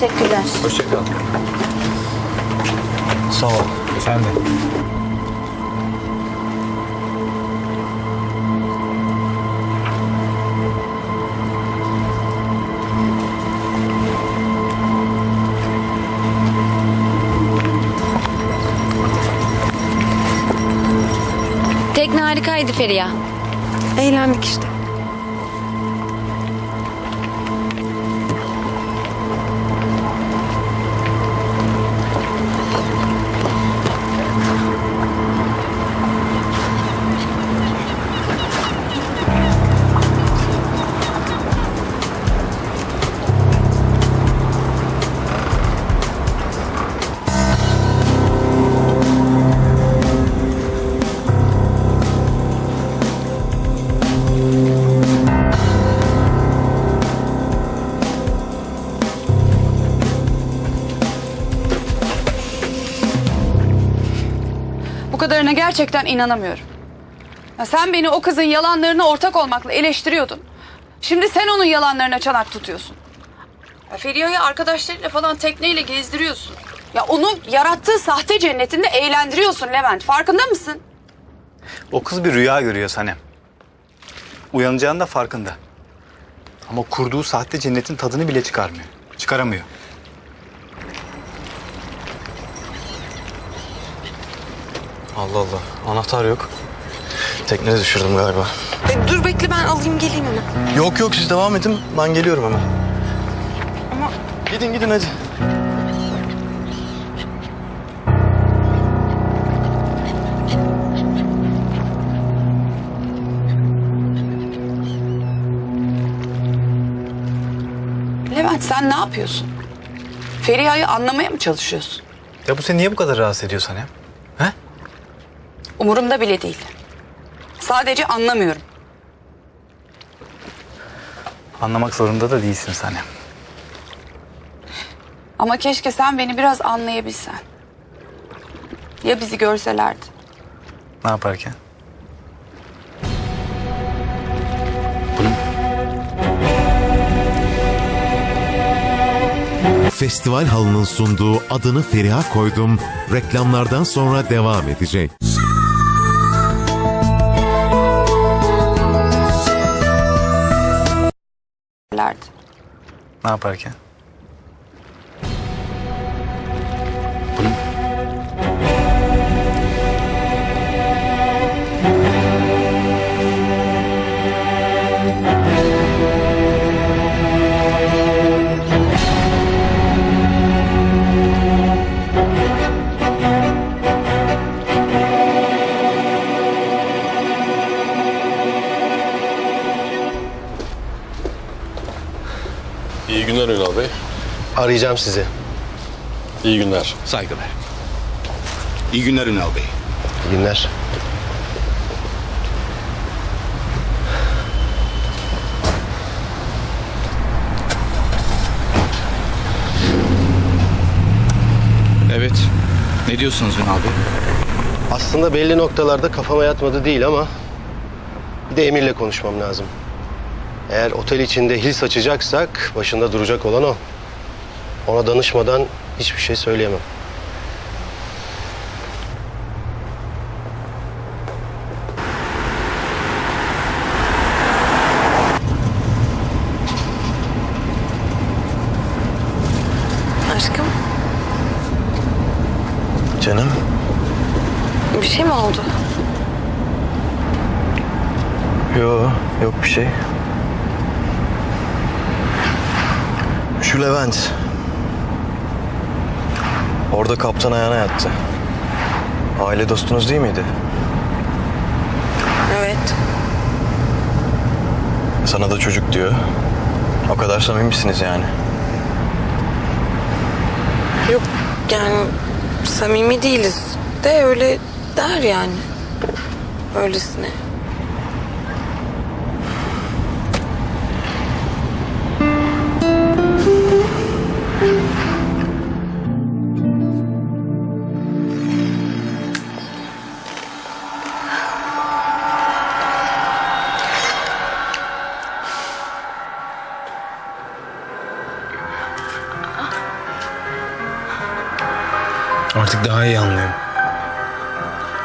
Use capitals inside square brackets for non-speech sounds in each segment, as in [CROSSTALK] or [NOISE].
Teşekkürler. Hoşça kal. Sağ ol. Sen de. Tekne harikaydı Feriha. Eğlendik işte. Kadarına gerçekten inanamıyorum. Ya sen beni o kızın yalanlarına ortak olmakla eleştiriyordun. Şimdi sen onun yalanlarına çanak tutuyorsun. Feriha'yı arkadaşlarıyla falan tekneyle gezdiriyorsun. Ya onu yarattığı sahte cennetinde eğlendiriyorsun Levent. Farkında mısın? O kız bir rüya görüyor Sanem. Uyanacağının da farkında. Ama kurduğu sahte cennetin tadını bile çıkarmıyor. Çıkaramıyor. Allah Allah. Anahtar yok. Teknede düşürdüm galiba. E, dur bekle ben alayım geleyim hemen. Yok yok siz devam edin. Ben geliyorum hemen. Ama Gidin gidin hadi. Levent sen ne yapıyorsun? Feriha'yı anlamaya mı çalışıyorsun? Ya bu seni niye bu kadar rahatsız ediyor Sanem? Umurumda bile değil. Sadece anlamıyorum. Anlamak zorunda da değilsin Sanem. Ama keşke sen beni biraz anlayabilsen. Ya bizi görselerdi? Ne yaparken? Festival halının sunduğu adını Feriha koydum reklamlardan sonra devam edecek. Ne yaparken? İyi günler Ünal Bey. Arayacağım sizi. İyi günler. Saygılar. İyi günler Ünal Bey. İyi günler. Evet. Ne diyorsunuz Ünal Bey? Aslında belli noktalarda kafama yatmadı değil ama... ...bir de Emir'le konuşmam lazım. Eğer otel içinde hils açacaksak başında duracak olan o. Ona danışmadan hiçbir şey söyleyemem. aşkım Canım. bir şey mi oldu? Yo, yok bir şey. Şu Levent. Orada kaptan ayağına yattı. Aile dostunuz değil miydi? Evet. Sana da çocuk diyor. O kadar samimisiniz yani. Yok yani samimi değiliz de öyle der yani. Öylesine.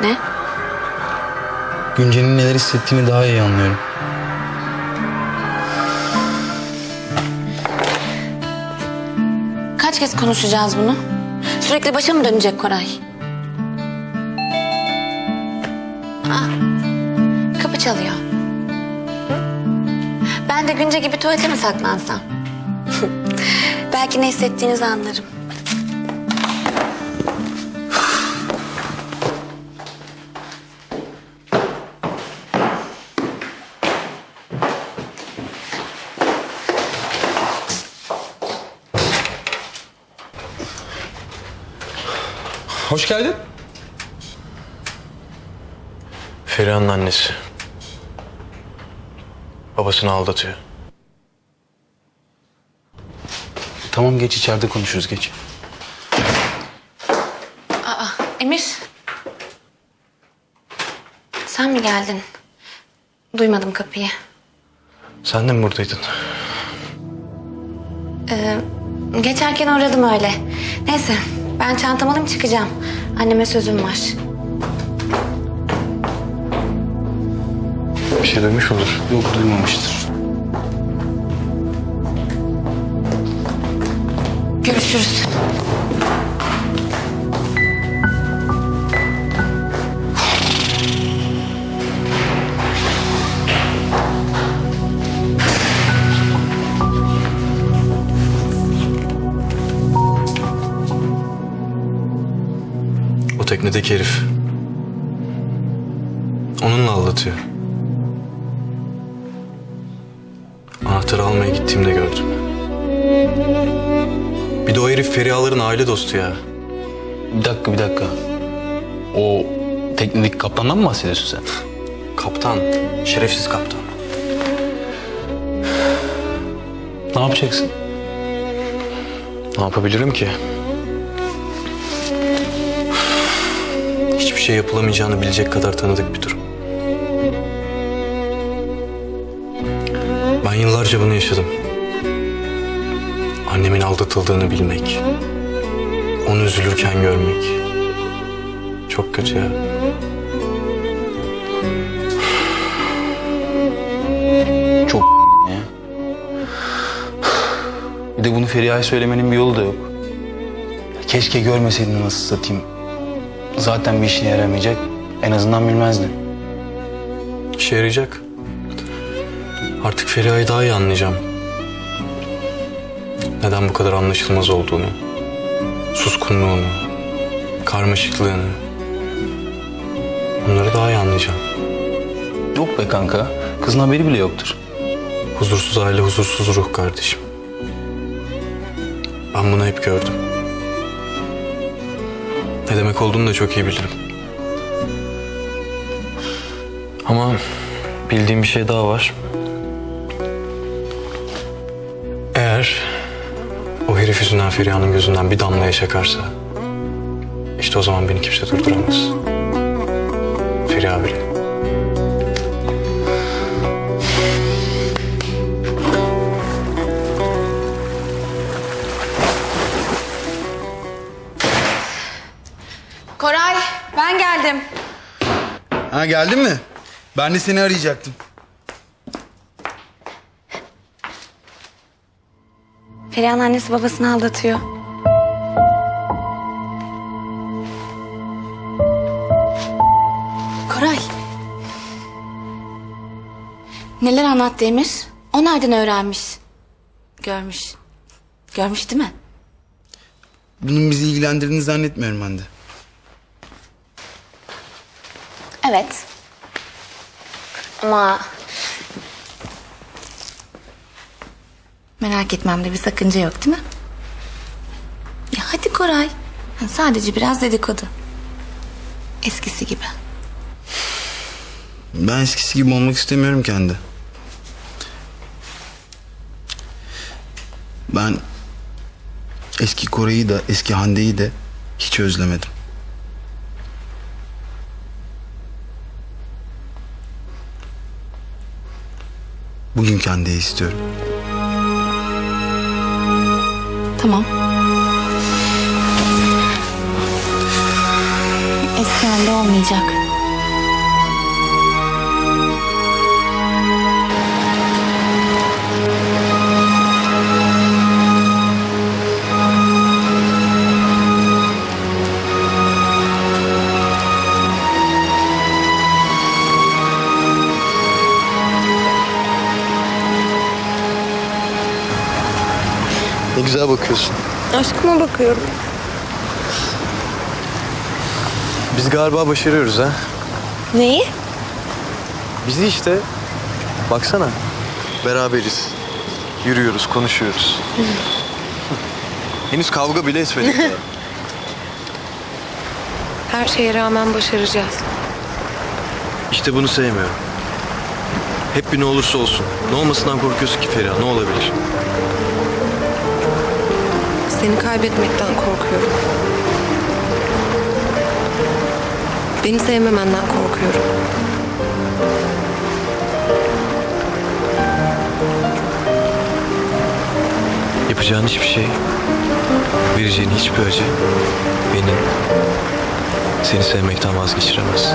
Ne? Günce'nin neler hissettiğini daha iyi anlıyorum. Kaç kez konuşacağız bunu? Sürekli başa mı dönecek Koray? Ah, kapı çalıyor. Ben de Günce gibi tuvalete mi saklansam? [LAUGHS] Belki ne hissettiğinizi anlarım. Hoş geldin. Feriha'nın annesi. Babasını aldatıyor. Tamam geç içeride konuşuruz geç. Emir. Sen mi geldin? Duymadım kapıyı. Sen de mi buradaydın? Geçerken uğradım öyle. Neyse ben çantamı alayım çıkacağım. Anneme sözüm var. Bir şey duymuş olur. Yok duymamıştır. Görüşürüz. Teknedeki herif. Onunla aldatıyor. Anahtarı almaya gittiğimde gördüm. Bir de o herif Feriha'ların aile dostu ya. Bir dakika bir dakika. O teknedeki kaptandan mı bahsediyorsun sen? Kaptan. Şerefsiz kaptan. Ne yapacaksın? Ne yapabilirim ki? Şey yapılamayacağını bilecek kadar tanıdık bir durum. Ben yıllarca bunu yaşadım. Annemin aldatıldığını bilmek. Onu üzülürken görmek. Çok kötü ya. Çok ya. Bir de bunu Feriha'ya söylemenin bir yolu da yok. Keşke görmeseydin nasıl satayım. Zaten bir işine yaramayacak. En azından bilmezdin. İşe yarayacak. Artık Feriha'yı daha iyi anlayacağım. Neden bu kadar anlaşılmaz olduğunu, suskunluğunu, karmaşıklığını. Bunları daha iyi anlayacağım. Yok be kanka. Kızın haberi bile yoktur. Huzursuz aile, huzursuz ruh kardeşim. Ben bunu hep gördüm. Ne demek olduğunu da çok iyi bilirim. Ama bildiğim bir şey daha var. Eğer o herif yüzünden Feriha'nın gözünden bir damla yaş akarsa... ...işte o zaman beni kimse durduramaz. Feriha bile. Geldin mi? Ben de seni arayacaktım. Feriha'nın annesi babasını aldatıyor. Koray. Neler anlattı Emir? O nereden öğrenmiş? Görmüş. Görmüş değil mi? Bunun bizi ilgilendirdiğini zannetmiyorum ben de. Evet. Ama... Merak etmemde bir sakınca yok değil mi? Ya hadi Koray. Sadece biraz dedikodu. Eskisi gibi. Ben eskisi gibi olmak istemiyorum kendi. Ben eski Kore'yi de eski Hande'yi de hiç özlemedim. Bugünkü Hande'yi istiyorum. Tamam. Eski halde olmayacak. Ne güzel bakıyorsun. Aşkıma bakıyorum. Biz galiba başarıyoruz ha. Neyi? Bizi işte. Baksana. Beraberiz. Yürüyoruz, konuşuyoruz. [LAUGHS] Henüz kavga bile etmedik daha. Her şeye rağmen başaracağız. İşte bunu sevmiyorum. Hep bir ne olursa olsun. Ne olmasından korkuyorsun ki Feriha? Ne olabilir? Seni kaybetmekten korkuyorum. Beni sevmemenden korkuyorum. Yapacağın hiçbir şey, vereceğin hiçbir acı beni seni sevmekten vazgeçiremez.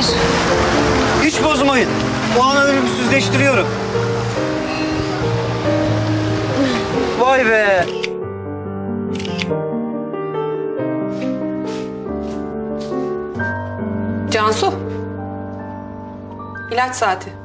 Emir, Hiç bozmayın. O an ölümsüzleştiriyorum. Vay be. Cansu. İlaç saati.